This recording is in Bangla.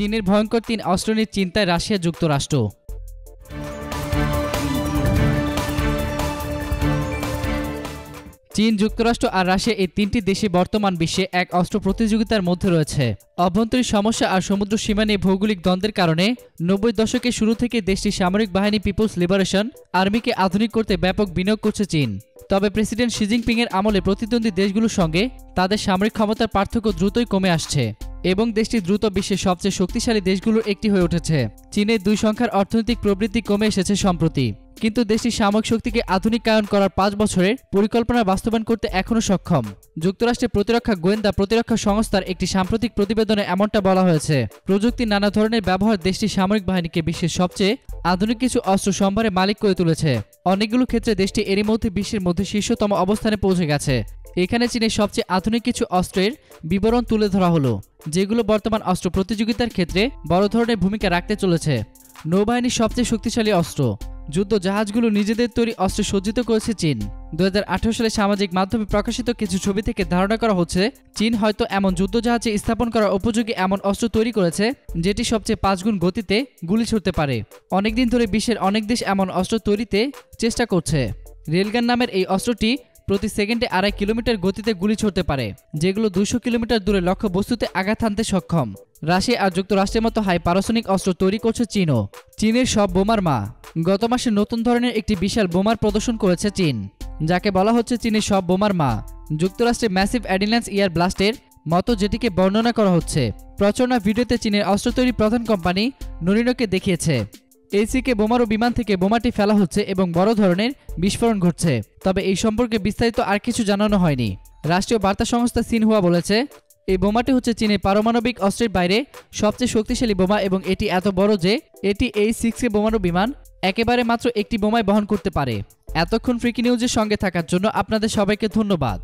চীনের ভয়ঙ্কর তিন অস্ত্র নিয়ে চিন্তায় রাশিয়া যুক্তরাষ্ট্র। চীন, যুক্তরাষ্ট্র আর রাশিয়া এই তিনটি দেশে বর্তমান বিশ্বে এক অস্ত্র প্রতিযোগিতার মধ্যে রয়েছে। অভ্যন্তরীণ সমস্যা আর সমুদ্র সীমা নিয়ে ভৌগোলিক দ্বন্দ্বের কারণে নব্বই দশকের শুরু থেকে দেশটির সামরিক বাহিনী পিপলস লিবারেশন আর্মিকে আধুনিক করতে ব্যাপক বিনিয়োগ করছে চীন। তবে প্রেসিডেন্ট শি এর আমলে প্রতিদ্বন্দ্বী দেশগুলোর সঙ্গে তাদের সামরিক ক্ষমতার পার্থক্য দ্রুতই কমে আসছে। এবং দেশটি দ্রুত বিশ্বের সবচেয়ে শক্তিশালী দেশগুলোর একটি হয়ে উঠেছে। চীনের দুই সংখ্যার অর্থনৈতিক প্রবৃদ্ধি কমে এসেছে সম্প্রতি। কিন্তু দেশটির সামরিক শক্তিকে আধুনিকায়ন করার পাঁচ বছরের পরিকল্পনা বাস্তবায়ন করতে এখনও সক্ষম। যুক্তরাষ্ট্রের প্রতিরক্ষা গোয়েন্দা প্রতিরক্ষা সংস্থার একটি সাম্প্রতিক প্রতিবেদনে এমনটা বলা হয়েছে প্রযুক্তির নানা ধরনের ব্যবহার দেশটির সামরিক বাহিনীকে বিশ্বের সবচেয়ে আধুনিক কিছু অস্ত্র সম্ভারে মালিক করে তুলেছে। অনেকগুলো ক্ষেত্রে দেশটি এরই মধ্যে বিশ্বের মধ্যে শীর্ষতম অবস্থানে পৌঁছে গেছে। এখানে চীনের সবচেয়ে আধুনিক কিছু অস্ত্রের বিবরণ তুলে ধরা হলো, যেগুলো বর্তমান অস্ত্র প্রতিযোগিতার ক্ষেত্রে বড় ধরনের ভূমিকা রাখতে চলেছে। নৌবাহিনীর সবচেয়ে শক্তিশালী অস্ত্র, যুদ্ধ জাহাজগুলো নিজেদের তৈরি অস্ত্রে সজ্জিত করেছে চীন। দু হাজার আঠারো সালে সামাজিক মাধ্যমে প্রকাশিত কিছু ছবি থেকে ধারণা করা হচ্ছে, চীন হয়তো এমন যুদ্ধ জাহাজে স্থাপন করার উপযোগী এমন অস্ত্র তৈরি করেছে, যেটি সবচেয়ে পাঁচগুণ গতিতে গুলি ছুটতে পারে। অনেকদিন ধরে বিশ্বের অনেক দেশ এমন অস্ত্র তৈরিতে চেষ্টা করছে। রেলগান নামের এই অস্ত্রটি প্রতি সেকেন্ডে আড়াই কিলোমিটার গতিতে গুলি ছড়তে পারে, যেগুলো দুশো কিলোমিটার দূরে লক্ষ্য বস্তুতে আঘাত হানতে সক্ষম। রাশিয়া আর যুক্তরাষ্ট্রের মতো হাই পারসনিক অস্ত্র তৈরি করছে চীনও। চীনের সব বোমার মা। গত মাসে নতুন ধরনের একটি বিশাল বোমার প্রদর্শন করেছে চীন, যাকে বলা হচ্ছে চীনের সব বোমার মা। যুক্তরাষ্ট্রের ম্যাসিভ অ্যাডিল্যান্স ইয়ার ব্লাস্টের মতো যেটিকে বর্ণনা করা হচ্ছে। প্রচনা ভিডিওতে চীনের অস্ত্র তৈরি প্রধান কোম্পানি নরিনোকে দেখিয়েছে। এসিকে বোমারু বিমান থেকে বোমাটি ফেলা হচ্ছে এবং বড় ধরনের বিস্ফোরণ ঘটছে। তবে এই সম্পর্কে বিস্তারিত আর কিছু জানানো হয়নি। রাষ্ট্রীয় বার্তা সংস্থা সিনহুয়া বলেছে, এই বোমাটি হচ্ছে চীনের পারমাণবিক অস্ত্রের বাইরে সবচেয়ে শক্তিশালী বোমা এবং এটি এত বড় যে এটি এই সিক্স বোমারু বিমান একেবারে মাত্র একটি বোমায় বহন করতে পারে। এতক্ষণ ফ্রিকি নিউজের সঙ্গে থাকার জন্য আপনাদের সবাইকে ধন্যবাদ।